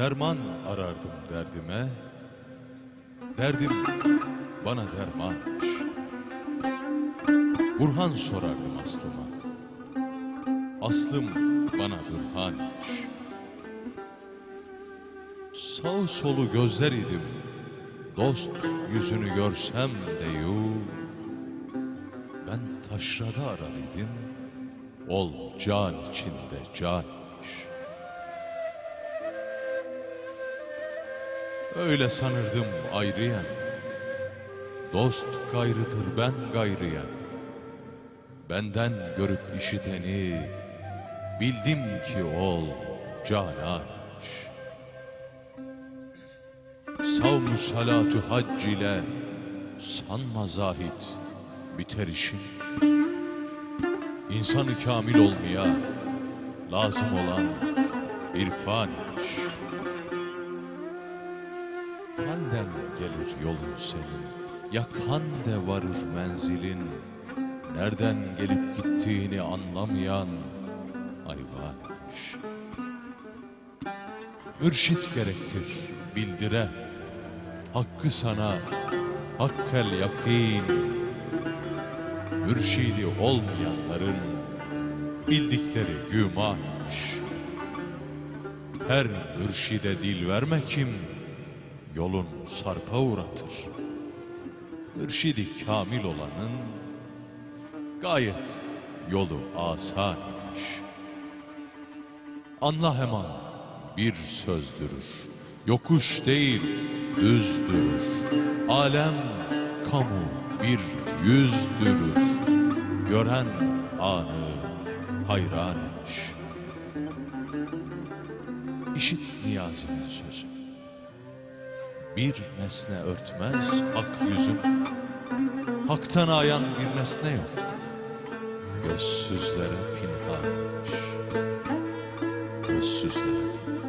Derman arardım derdime, derdim bana dermanmış. Burhan sorardım aslıma, aslım bana bürhanmış. Sağ solu gözler idim, dost yüzünü görsem de yu. Ben taşrada arar ol can içinde canmış. Öyle sanırdım ayrıyen. Dost gayrıdır ben gayrıyen. Benden görüp işiteni bildim ki ol cananmış. Savmu salatu hac ile sanma zahit biter işin. İnsanı kamil olmaya lazım olan irfanmış. Haneden gelir yolun senin, yakan de varır menzilin. Nereden gelip gittiğini anlamayan hayvanmış. Mürşit gerektir bildire, hakkı sana hakkel yakin. Mürşidi olmayanların bildikleri gümanmış. Her mürşide dil verme kim, yolun sarpa uğratır. Mürşidi kamil olanın gayet yolu asanmış. Anla hemen bir sözdürür. Yokuş değil düzdürür. Alem kamu bir yüzdürür. Gören anı hayranmış. İşit Niyazi'nin sözü. Bir nesne örtmez ak yüzüm. Haktan ayan bir nesne yok. Gözsüzlere pinhanmış. Gözsüzlere pinhanmış.